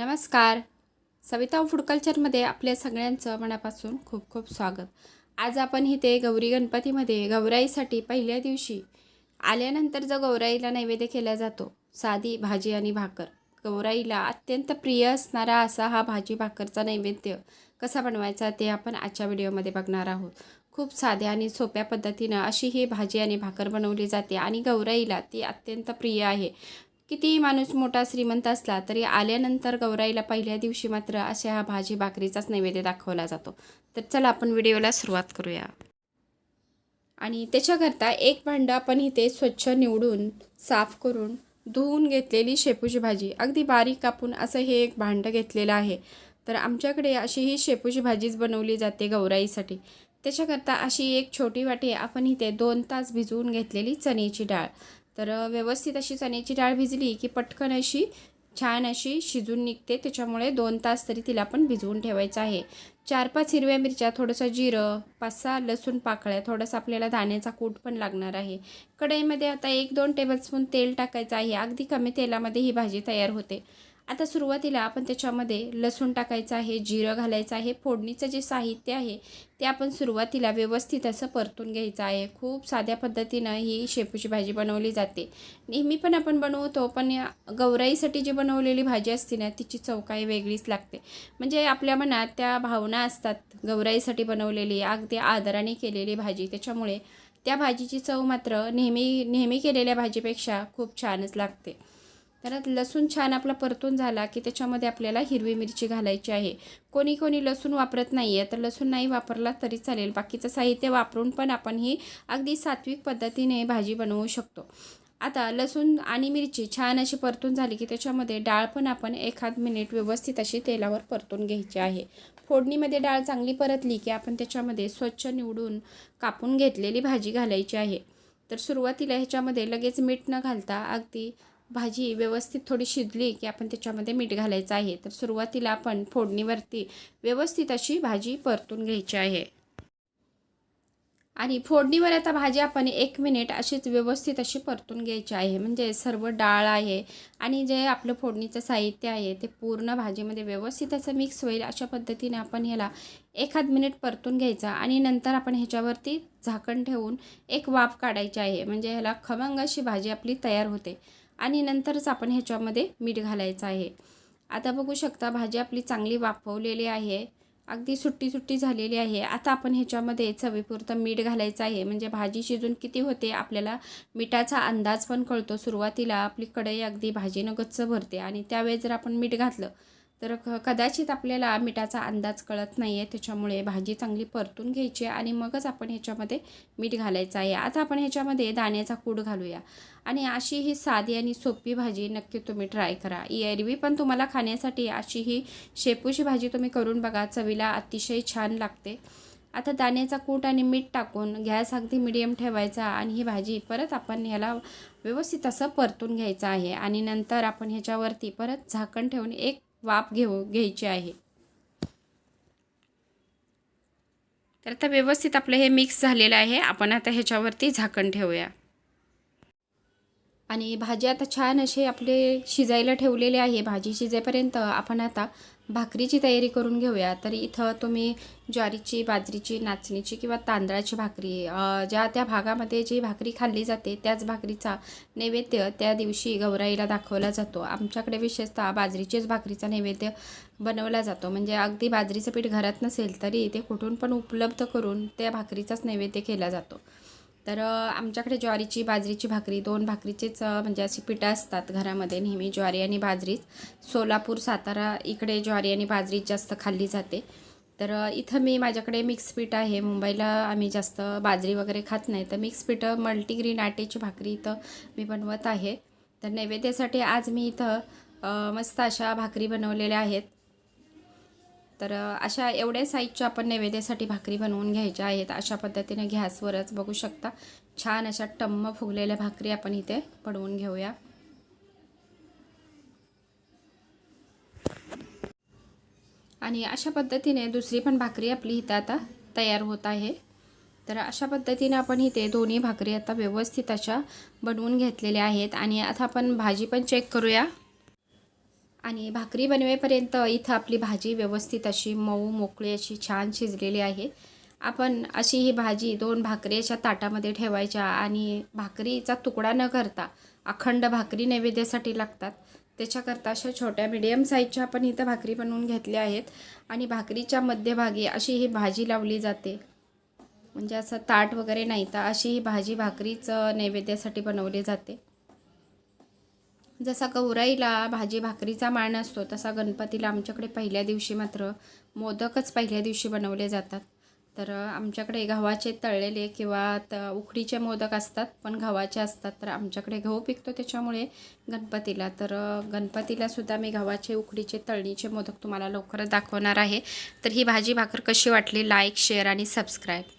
नमस्कार. सविता फूड कल्चरमध्ये आपल्या सगळ्यांचं मनापासून खूप खूप स्वागत. आज आपण इथे गौरी गणपतीमध्ये गौराईसाठी पहिल्या दिवशी आल्यानंतर जो गौराईला नैवेद्य केला जातो साधी भाजी आणि भाकर. गौराईला अत्यंत प्रिय असणारा असा हा भाजी भाकरचा नैवेद्य कसा बनवायचा ते आपण आजच्या व्हिडिओमध्ये बघणार आहोत. खूप साध्या आणि सोप्या पद्धतीनं अशी ही भाजी आणि भाकर बनवली जाते आणि गौराईला ती अत्यंत प्रिय आहे. कितीही माणूस मोठा श्रीमंत असला तरी आल्यानंतर गौराईला पहिल्या दिवशी मात्र अशा हा भाजी भाकरीचाच नैवेद्य दाखवला जातो. तर चला आपण व्हिडिओला सुरुवात करूया. आणि त्याच्याकरता एक भांडं आपण इथे स्वच्छ निवडून साफ करून धुवून घेतलेली शेपूची भाजी. अगदी बारीक कापून असं हे एक भांडं घेतलेलं आहे. तर आमच्याकडे अशी ही शेपूची भाजीच बनवली जाते गौराईसाठी. त्याच्याकरता अशी एक छोटी वाटी आपण इथे दोन तास भिजवून घेतलेली चण्याची डाळ. तर व्यवस्थित अशी चण्याची डाळ भिजली की पटकन अशी छान अशी शिजून निघते. त्याच्यामुळे दोन तास तरी तिला पण भिजवून ठेवायचं आहे. चार पाच हिरव्या मिरच्या थोडंसं जिरं पाच सहा लसूण पाकळ्या थोडंसं आपल्याला दाण्याचा कूट पण लागणार आहे. कढईमध्ये आता एक दोन टेबलस्पून तेल टाकायचं आहे. अगदी कमी तेलामध्ये ही भाजी तयार होते. आता सुरुवातीला आपण त्याच्यामध्ये लसूण टाकायचं आहे जिरं घालायचं आहे फोडणीचं जे साहित्य आहे ते आपण सुरुवातीला व्यवस्थित असं परतून घ्यायचं आहे. खूप साध्या पद्धतीनं ही शेपूची भाजी बनवली जाते. नेहमी पण आपण बनवतो पण गौराईसाठी जी बनवलेली भाजी असते ना तिची चव काही वेगळीच लागते. म्हणजे आपल्या मनात त्या भावना असतात गौराईसाठी बनवलेली अगदी आदराने केलेली भाजी. त्याच्यामुळे त्या भाजीची चव मात्र नेहमी नेहमी केलेल्या भाजीपेक्षा खूप छानच लागते. तर लसूण छान आपला परतून झाला की त्याच्यामध्ये आपल्याला हिरवी मिरची घालायची आहे. कोणी कोणी लसूण वापरत नाही आहे तर लसूण नाही वापरला तरी चालेल. बाकीचं साहित्य वापरून पण आपण ही अगदी सात्विक पद्धतीने भाजी बनवू शकतो. आता लसूण आणि मिरची छान अशी परतून झाली की त्याच्यामध्ये डाळ पण आपण एखाद मिनिट व्यवस्थित अशी तेलावर परतून घ्यायची आहे. फोडणीमध्ये डाळ चांगली परतली की आपण त्याच्यामध्ये स्वच्छ निवडून कापून घेतलेली भाजी घालायची आहे. तर सुरुवातीला ह्याच्यामध्ये लगेच मीठ न घालता अगदी भाजी व्यवस्थित थोडी शिजली की आपण त्याच्यामध्ये मीठ घालायचं आहे तर सुरुवातीला आपण फोडणीवरती व्यवस्थित अशी भाजी परतून घ्यायची आहे. आणि फोडणीवर आता भाजी आपण एक मिनिट अशीच व्यवस्थित अशी परतून घ्यायची आहे. म्हणजे सर्व डाळ आहे आणि जे आपलं फोडणीचं साहित्य आहे ते पूर्ण भाजीमध्ये व्यवस्थित असं मिक्स होईल अशा पद्धतीने आपण ह्याला एखाद मिनिट परतून घ्यायचा आणि नंतर आपण ह्याच्यावरती झाकण ठेवून एक वाफ काढायची आहे. म्हणजे ह्याला खमंग अशी भाजी आपली तयार होते. आणि नंतरच आपण ह्याच्यामध्ये मीठ घालायचं आहे. आता बघू शकता भाजी आपली चांगली वाफवलेली आहे. अगदी सुट्टी सुट्टी झालेली आहे. आता आपण ह्याच्यामध्ये चवीपुरतं मीठ घालायचं आहे. म्हणजे भाजी शिजून किती होते आपल्याला मिठाचा अंदाज पण कळतो. सुरुवातीला आपली कढई अगदी भाजीनं गच्च भरते आणि त्यावेळेस जर आपण मीठ घातलं तर क कदाचित आपल्याला मिठाचा अंदाज कळत नाही आहे त्याच्यामुळे भाजी चांगली परतून घ्यायची आहे आणि मगच आपण ह्याच्यामध्ये मीठ घालायचं आहे. आता आपण ह्याच्यामध्ये दाण्याचा कूड घालूया. आणि अशी ही साधी आणि सोपी भाजी नक्की तुम्ही ट्राय करा. एरवी पण तुम्हाला खाण्यासाठी अशी ही शेपूची भाजी तुम्ही करून बघा. चवीला अतिशय छान लागते. आता दाण्याचा कूट आणि मीठ टाकून गॅस अगदी मिडियम ठेवायचा आणि ही भाजी परत आपण ह्याला व्यवस्थित असं परतून घ्यायचं आहे. आणि नंतर आपण ह्याच्यावरती परत झाकण ठेवून एक वाफ घेऊ घ्यायची आहे. तर आता व्यवस्थित आपलं हे मिक्स झालेलं आहे. आपण आता ह्याच्यावरती झाकण ठेवूया. आणि भाजी आता छान असे आपले शिजायला ठेवलेले आहे. भाजी शिजेपर्यंत आपण आता भाकरीची तयारी करून घेऊया. तर इथं तुम्ही ज्वारीची बाजरीची नाचणीची किंवा तांदळाची भाकरी ज्या त्या भागामध्ये जी भाकरी खाल्ली जाते त्याच भाकरीचा नैवेद्य त्या दिवशी गौराईला दाखवला जातो. आमच्याकडे विशेषतः बाजरीचेच भाकरीचा नैवेद्य बनवला जातो. म्हणजे अगदी बाजरीचं पीठ घरात नसेल तरी ते कुठून पण उपलब्ध करून त्या भाकरीचाच नैवेद्य केला जातो. तर आमच्याकडे ज्वारीची बाजरीची भाकरी दोन भाकरीचेच म्हणजे अशी पिठं असतात घरामध्ये नेहमी ज्वारी आणि बाजरीच. सोलापूर सातारा इकडे ज्वारी आणि बाजरीच जास्त खाल्ली जाते. तर इथं मी माझ्याकडे मिक्स पीठ आहे. मुंबईला आम्ही जास्त बाजरी वगैरे खात नाही. तर मिक्स पीठं मल्टीग्रीन आटेची भाकरी इथं मी बनवत आहे. तर नैवेद्यासाठी आज मी इथं मस्त अशा भाकरी बनवलेल्या आहेत. तर अशा एवढ्या साईजच्या आपण नैवेद्यासाठी भाकरी बनवून घ्यायच्या आहेत. अशा पद्धतीने गॅसवरच बघू शकता. छान अशा टम्म फुगलेल्या भाकरी आपण इथे पडवून घेऊया. आणि अशा पद्धतीने दुसरी पण भाकरी आपली इथं आता तयार होत आहे. तर अशा पद्धतीने आपण इथे दोन्ही भाकरी आता व्यवस्थित अशा बनवून घेतलेल्या आहेत. आणि आता आपण भाजी पण चेक करूया. आणि भाकरी बनवेपर्यंत इथं आपली भाजी व्यवस्थित अशी मऊ मोकळी अशी छान शिजलेली आहे. आपण अशी ही भाजी दोन भाकरी अशा ताटामध्ये ठेवायच्या आणि भाकरीचा तुकडा न करता अखंड भाकरी नैवेद्यासाठी लागतात. त्याच्याकरता अशा छोट्या मिडियम साईजच्या आपण इथं भाकरी बनवून घेतल्या आहेत आणि भाकरीच्या मध्यभागी अशी ही भाजी लावली जाते. म्हणजे असं ताट वगैरे नाही तर अशी ही भाजी भाकरीचं नैवेद्यासाठी बनवली जाते. जसा गौराईला भाजी भाकरीचा मान असतो तसा गणपतीला आमच्याकडे पहिल्या दिवशी मात्र मोदकच पहिल्या दिवशी बनवले जातात. तर आमच्याकडे गव्हाचे तळलेले किंवा त उकडीचे मोदक असतात पण गव्हाचे असतात तर आमच्याकडे गहू पिकतो त्याच्यामुळे गणपतीला. तर गणपतीलासुद्धा मी गव्हाचे उकडीचे तळणीचे मोदक तुम्हाला लवकरच दाखवणार आहे. तर ही भाजी भाकर कशी वाटली लाईक शेअर आणि सबस्क्राईब